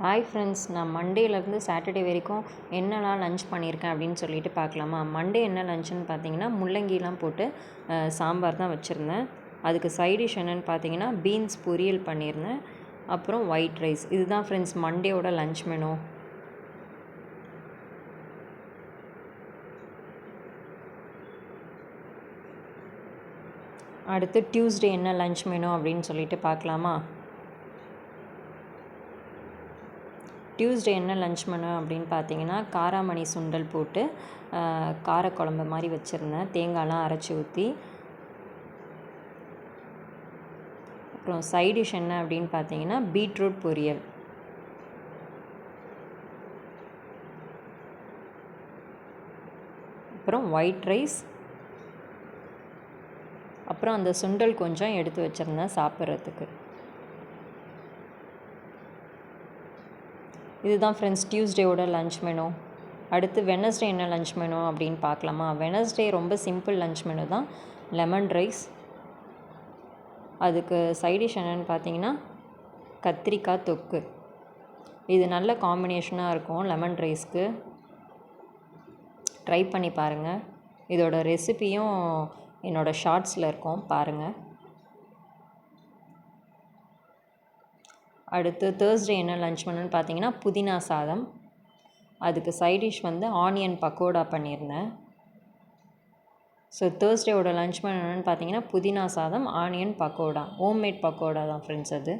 Hi friends நான் மண்டேலேருந்து Saturday வரைக்கும் என்னெல்லாம் லன்ச் பண்ணியிருக்கேன் அப்படின்னு சொல்லிட்டு பார்க்கலாமா? மண்டே என்ன லஞ்சுன்னு பார்த்தீங்கன்னா முள்ளங்கிலாம் போட்டு சாம்பார் தான் வச்சுருந்தேன். அதுக்கு சைடிஷ் என்னென்னு பார்த்தீங்கன்னா பீன்ஸ் பொரியல் பண்ணியிருந்தேன். அப்புறம் ஒயிட் ரைஸ் இதுதான் ஃப்ரெண்ட்ஸ் மண்டேயோட லஞ்ச் மெனு அடுத்து டியூஸ்டே என்ன லன்ச் மெனு அப்படின்னு சொல்லிட்டு பார்க்கலாமா? டியூஸ்டே என்ன லன்ச் மெனு அப்படின்னு பார்த்தீங்கன்னா காராமணி சுண்டல் போட்டு காரக்குழம்பு மாதிரி வச்சுருந்தேன். தேங்காய்லாம் அரைச்சி ஊற்றி அப்புறம் சைட் டிஷ் என்ன அப்படின்னு பார்த்தீங்கன்னா பீட்ரூட் பொரியல். அப்புறம் ஒயிட் ரைஸ் அப்புறம் அந்த சுண்டல் கொஞ்சம் எடுத்து வச்சுருந்தேன் சாப்பிட்றதுக்கு. இதுதான் ஃப்ரெண்ட்ஸ் டியூஸ்டேவோட லன்ச் மெனு அடுத்து வெனஸ்டே என்ன லன்ச் மெனு அப்படின்னு பார்க்கலாமா? வெனஸ்டே ரொம்ப சிம்பிள் லன்ச் மெனு தான். லெமன் ரைஸ் அதுக்கு சைடிஷ் என்னென்னு பார்த்தீங்கன்னா கத்திரிக்காய் தொக்கு. இது நல்ல காம்பினேஷனாக இருக்கும் லெமன் ரைஸ்க்கு ட்ரை பண்ணி பாருங்கள் இதோட ரெசிபியும் என்னோடய ஷார்ட்ஸில் இருக்கும். பாருங்கள் அடுத்து தேர்ஸ்டே என்ன லன்ச் மெனுன்னு பார்த்தீங்கன்னா புதினா சாதம். அதுக்கு சைட் டிஷ் வந்து ஆனியன் பக்கோடா பண்ணியிருந்தேன். ஸோ தேர்ஸ்டேவோட லன்ச் மெனு என்னென்னு பார்த்தீங்கன்னா புதினா சாதம் ஆனியன் பக்கோடா ஹோம்மேட் பக்கோடா தான் ஃப்ரெண்ட்ஸ் அது.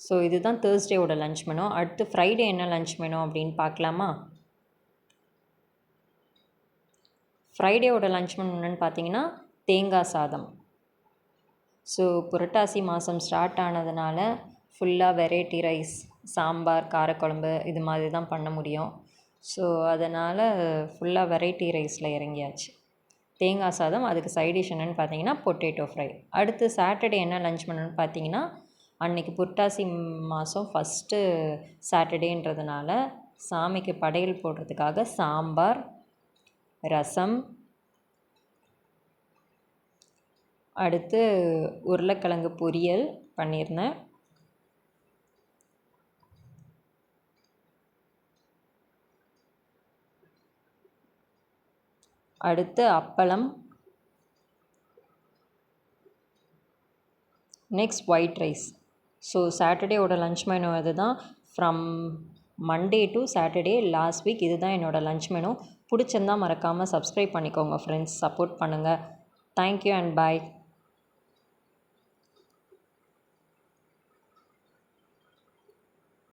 ஸோ இதுதான் தேர்ஸ்டேவோட லன்ச் மெனு அடுத்து ஃப்ரைடே என்ன லன்ச் மெனு அப்படின்னு பார்க்கலாமா? ஃப்ரைடேவோட லன்ச் மெனு என்னென்னு பார்த்தீங்கன்னா தேங்காய் சாதம். ஸோ புரட்டாசி மாதம் ஸ்டார்ட் ஆனதுனால ஃபுல்லாக வெரைட்டி ரைஸ் சாம்பார் காரக்குழம்பு இது மாதிரி தான் பண்ண முடியும். ஸோ அதனால் ஃபுல்லாக வெரைட்டி ரைஸில் இறங்கியாச்சு. தேங்காய் சாதம் அதுக்கு சைடிஷ் என்னென்னு பார்த்தீங்கன்னா பொட்டேட்டோ ஃப்ரை அடுத்து சாட்டர்டே என்ன லன்ச் மெனுன்னு பார்த்தீங்கன்னா அன்றைக்கி புரட்டாசி மாதம் ஃபஸ்ட்டு சாட்டர்டேன்றதுனால சாமிக்கு படையல் போடுறதுக்காக சாம்பார் ரசம். அடுத்து உருளைக்கிழங்கு பொரியல் பண்ணியிருந்தேன். அடுத்து அப்பளம். Next white rice. ஸோ சாட்டர்டேவோட லன்ச் மெனு அதுதான். From Monday to Saturday last week இதுதான் என்னோடய லன்ச் மெனு பிடிச்சிருந்தா மறக்காமல் சப்ஸ்கிரைப் பண்ணிக்கோங்க ஃப்ரெண்ட்ஸ் சப்போர்ட் பண்ணுங்கள் தேங்க்யூ அண்ட் பாய்